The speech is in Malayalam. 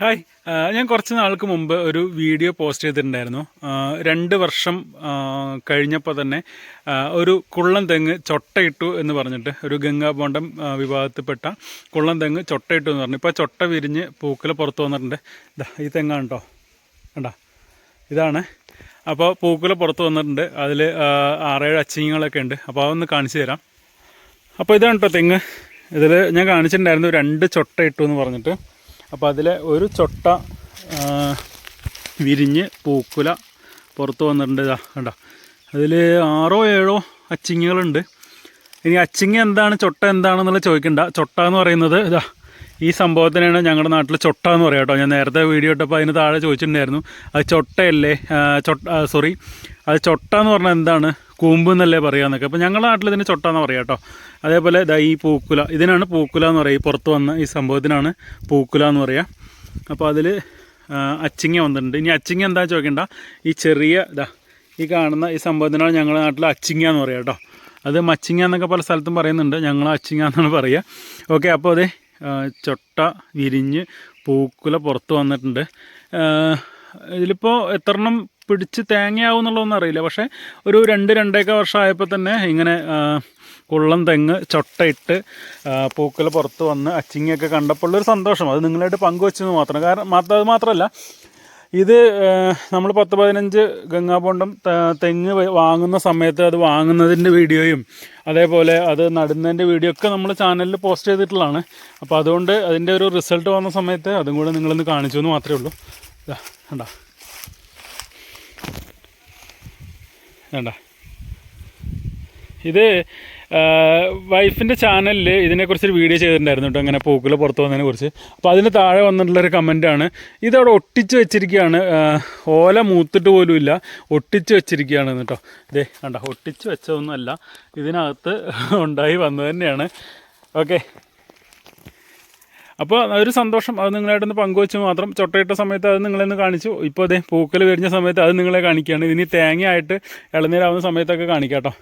ഹായ്. ഞാൻ കുറച്ച് നാൾക്ക് മുമ്പ് ഒരു വീഡിയോ പോസ്റ്റ് ചെയ്തിട്ടുണ്ടായിരുന്നു. രണ്ട് വർഷം കഴിഞ്ഞപ്പോൾ തന്നെ ഒരു കുള്ളൻ തെങ്ങ് ചൊട്ടയിട്ടു എന്ന് പറഞ്ഞിട്ട് ഒരു ഗംഗാബോണ്ടം വിഭാഗത്തിൽപ്പെട്ട കുള്ളൻ തെങ്ങ് ചൊട്ടയിട്ടു എന്ന് പറഞ്ഞു. ഇപ്പോൾ ചൊട്ട വിരിഞ്ഞ് പൂക്കൽ പുറത്ത് വന്നിട്ടുണ്ട്. ഇതാ ഈ തെങ്ങാണ് കേട്ടോ കണ്ടാ? ഇതാണ്. അപ്പോൾ പൂക്കൽ പുറത്ത് വന്നിട്ടുണ്ട്. അതിൽ ആറേഴ് അച്ചിങ്ങകളൊക്കെ ഉണ്ട്. അപ്പോൾ അതൊന്ന് കാണിച്ചു തരാം. അപ്പോൾ ഇതാണ് കേട്ടോ തെങ്ങ്. ഇതിൽ ഞാൻ കാണിച്ചിട്ടുണ്ടായിരുന്നു രണ്ട് ചൊട്ടയിട്ടു എന്ന് പറഞ്ഞിട്ട്. അപ്പോൾ അതിലെ ഒരു ചൊട്ട വിരിഞ്ഞ് പൂക്കുല പുറത്ത് വന്നിട്ടുണ്ട്. ഇതാ കണ്ടോ? അതിൽ ആറോ ഏഴോ അച്ചിങ്ങകളുണ്ട്. ഇനി അച്ചിങ്ങ എന്താണ് ചൊട്ട എന്താണെന്നുള്ളത് ചോദിക്കണ്ട. ചൊട്ട എന്ന് പറയുന്നത് ഇതാ ഈ സംഭവത്തിനാണ് ഞങ്ങളുടെ നാട്ടിൽ ചൊട്ട എന്ന് പറയാം കേട്ടോ. ഞാൻ നേരത്തെ വീഡിയോ ഇട്ടപ്പോൾ അതിന് താഴെ ചോദിച്ചിട്ടുണ്ടായിരുന്നു. അത് ചൊട്ടയല്ലേ? ചൊട്ട സോറി അത് ചൊട്ട എന്ന് പറഞ്ഞാൽ എന്താണ്? കൂമ്പ് എന്നല്ലേ പറയാന്നൊക്കെ. അപ്പോൾ ഞങ്ങളുടെ നാട്ടിൽ ഇതിന് ചൊട്ട എന്ന് പറയാം കേട്ടോ അതേപോലെ ദാ ഈ പൂക്കുല. ഇതിനാണ് പൂക്കുല എന്ന് പറയുക പുറത്ത് വന്ന ഈ സംഭവത്തിനാണ് പൂക്കുല എന്ന് പറയുക അപ്പോൾ അതിൽ അച്ചിങ്ങ വന്നിട്ടുണ്ട്. ഇനി അച്ചിങ്ങ എന്താ ചോദിക്കണ്ട. ഈ ചെറിയ ഇതാ ഈ കാണുന്ന ഈ സംഭവത്തിനാണ് ഞങ്ങളുടെ നാട്ടിൽ അച്ചിങ്ങ എന്ന് പറയുക കേട്ടോ അത് മച്ചിങ്ങ എന്നൊക്കെ പല സ്ഥലത്തും പറയുന്നുണ്ട്. ഞങ്ങൾ അച്ചിങ്ങ എന്നാണ് പറയുക ഓക്കെ അപ്പോൾ അതെ ചൊട്ട വിരിഞ്ഞ് പൂക്കുല പുറത്ത് വന്നിട്ടുണ്ട്. ഇതിലിപ്പോൾ എത്രണ്ണം പിടിച്ച് തേങ്ങയാവും എന്നുള്ളതൊന്നും അറിയില്ല. പക്ഷേ ഒരു രണ്ട് രണ്ടേക്ക വർഷമായപ്പോൾ തന്നെ ഇങ്ങനെ കുള്ളം തെങ്ങ് ചൊട്ടയിട്ട് പൂക്കൾ പുറത്ത് വന്ന് അച്ചിങ്ങയൊക്കെ കണ്ടപ്പോൾ ഉള്ളൊരു സന്തോഷം. അത് നിങ്ങളായിട്ട് പങ്കുവെച്ചെന്ന് മാത്രം. കാരണം അത് മാത്രമല്ല ഇത് നമ്മൾ പത്ത് പതിനഞ്ച് ഗംഗാബോണ്ടം ത- തെങ്ങ് വാങ്ങുന്ന സമയത്ത് അത് വാങ്ങുന്നതിന്റെ വീഡിയോയും അതേപോലെ അത് നടുന്നതിന്റെ വീഡിയോ ഒക്കെ നമ്മൾ ചാനലിൽ പോസ്റ്റ് ചെയ്തിട്ടുള്ളതാണ്. അപ്പോൾ അതുകൊണ്ട് അതിന്റെ ഒരു റിസൾട്ട് വന്ന സമയത്ത് അതും കൂടെ നിങ്ങളൊന്ന് കാണിച്ചു എന്ന് മാത്രമേ ഉള്ളൂ. കണ്ട? വേണ്ട ഇത് വൈഫിന്റെ ചാനലിൽ ഇതിനെക്കുറിച്ചൊരു വീഡിയോ ചെയ്തിട്ടുണ്ടായിരുന്നു കേട്ടോ അങ്ങനെ പൂക്കുല പുറത്ത് വന്നതിനെ കുറിച്ച്. അപ്പോൾ അതിന് താഴെ വന്നിട്ടുള്ളൊരു കമന്റാണ് ഇതവിടെ ഒട്ടിച്ച് വെച്ചിരിക്കുകയാണ്. ഓല മൂത്തിട്ട് പോലും ഇല്ല. ഒട്ടിച്ച് വെച്ചിരിക്കുകയാണ് കേട്ടോ. ഇതേ കണ്ട ഒട്ടിച്ച് വെച്ചതൊന്നുമല്ല. ഇതിനകത്ത് ഉണ്ടായി വന്നത് തന്നെയാണ്. ഓക്കെ. അപ്പോൾ ഒരു സന്തോഷം അത് നിങ്ങളായിട്ടൊന്ന് പങ്കുവെച്ച് മാത്രം ചൊട്ടയിട്ട സമയത്ത് അത് നിങ്ങളെന്ന് കാണിച്ചു. ഇപ്പോൾ അതേ പൂക്കൽ വരുന്ന സമയത്ത് അത് നിങ്ങളെ കാണിക്കുകയാണ്. ഇനി തേങ്ങയായിട്ട് ഇളനീരാവുന്ന സമയത്തൊക്കെ കാണിക്കാം കേട്ടോ